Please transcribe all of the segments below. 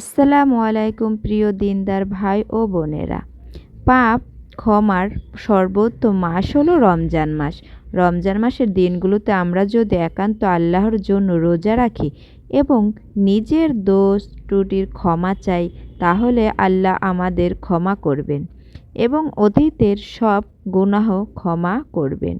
আসসালামু আলাইকুম প্রিয় দিনদার ভাই ও বোনেরা। পাপ ক্ষমার সর্বোত্তম মাস হলো রমজান মাস। রমজান মাসের দিনগুলোতে আমরা যদি একান্ত আল্লাহর জন্য রোজা রাখি এবং নিজের দোষ ত্রুটির ক্ষমা চাই, তাহলে আল্লাহ আমাদের ক্ষমা করবেন এবং অতীতের সব গুনাহ ক্ষমা করবেন।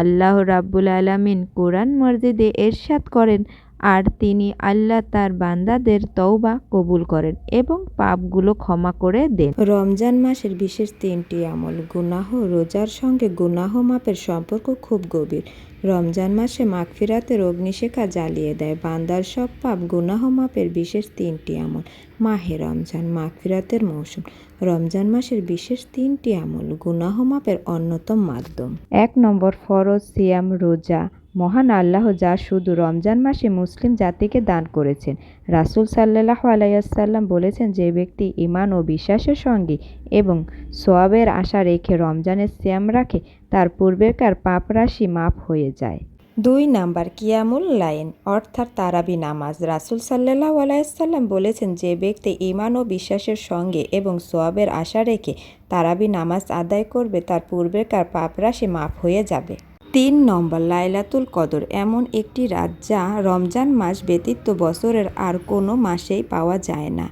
আল্লাহ রাব্বুল আলামিন কোরআন মসজিদে এরশাদ করেন আর তিনি আল্লাহ তার বান্দাদের তওবা কবুল করেন এবং পাপগুলো ক্ষমা করে দেন। রমজান মাসের বিশেষ তিনটি আমল গুনাহ রোজার সঙ্গে গুনাহ মাপের সম্পর্ক খুব গভীর। রমজান মাসে মাগফিরাতের অগ্নিশেখা জ্বালিয়ে দেয় বান্দার সব পাপ গুনাহ মাপের বিশেষ তিনটি আমল মাহে রমজান মাগফিরাতের মৌসুম। রমজান মাসের বিশেষ তিনটি আমল গুনাহ মাপের অন্যতম মাধ্যম। এক নম্বর ফরজ সিয়াম রোজা। মহান আল্লাহ যা শুধু রমজান মাসে মুসলিম জাতিকে দান করেছেন। রাসুল সাল্লাহ আলাইসাল্লাম বলেছেন, যে ব্যক্তি ইমান ও বিশ্বাসের সঙ্গে এবং সোয়াবের আশা রেখে রমজানের শ্যাম রাখে, তার পূর্বেকার পাপ রাশি মাপ হয়ে যায়। দুই নাম্বার, কিয়ামুল লাইন অর্থাৎ তারাবি নামাজ। রাসুল সাল্লাহ আলাইসাল্লাম বলেছেন, যে ব্যক্তি ইমান ও বিশ্বাসের সঙ্গে এবং সোয়াবের আশা রেখে তারাবি নামাজ আদায় করবে, তার পূর্বেকার পাপ রাশি মাপ হয়ে যাবে। তিন নম্বর লাইলাতুল কদর এমন একটি রাত যা রমজান মাস ব্যতীত বছরের আর কোনো মাসেই পাওয়া যায় না।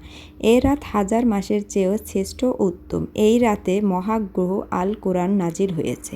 এ রাত হাজার মাসের চেয়েও শ্রেষ্ঠ উত্তম। এই রাতে মহাগ্রহ আল কোরআন নাজির হয়েছে।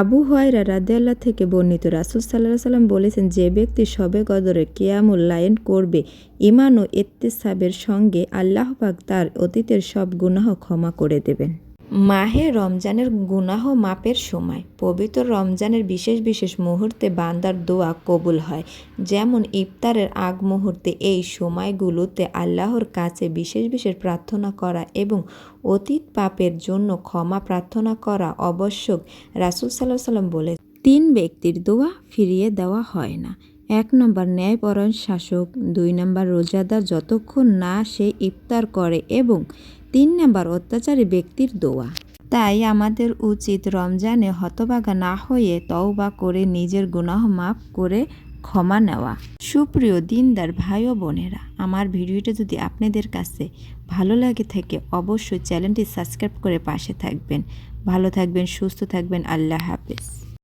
আবু হয়রা রাদিয়াল্লাহ থেকে বর্ণিত রাসুল সাল্লাহ সাল্লাম বলেছেন, যে ব্যক্তি সবে কদরে কেয়ামুল লায়ন করবে ইমান ও ইত্তেসাবের সঙ্গে আল্লাহ পাক তার অতীতের সব গুনাহ ক্ষমা করে দেবেন। মাহে রমজানের গুনাহ মাপের সময়। পবিত্র রমজানের বিশেষ বিশেষ মুহূর্তে বান্দার দোয়া কবুল হয়। যেমন ইফতারের আগ মুহূর্তে এই সময়গুলোতে আল্লাহর কাছে বিশেষ বিশেষ প্রার্থনা করা এবং অতীত পাপের জন্য ক্ষমা প্রার্থনা করা আবশ্যক, রাসুল সাল্লাহ সাল্লাম বলে। তিন ব্যক্তির দোয়া ফিরিয়ে দেওয়া হয় না। এক নম্বর ন্যায়পরণ শাসক, দুই নম্বর রোজাদার যতক্ষণ না সে ইফতার করে এবং তিন নম্বর অত্যাচারী ব্যক্তির দোয়া। তাই আমাদের উচিত রমজানে হতবাগা না হয়ে তওবা করে নিজের গুনাহ মাফ করে ক্ষমা নেওয়া। সুপ্রিয় দিনদার ভাই ও বোনেরা, আমার ভিডিওটা যদি আপনাদের কাছে ভালো লাগে থাকে, অবশ্যই চ্যানেলটি সাবস্ক্রাইব করে পাশে থাকবেন। ভালো থাকবেন, সুস্থ থাকবেন, আল্লাহ হাফেজ।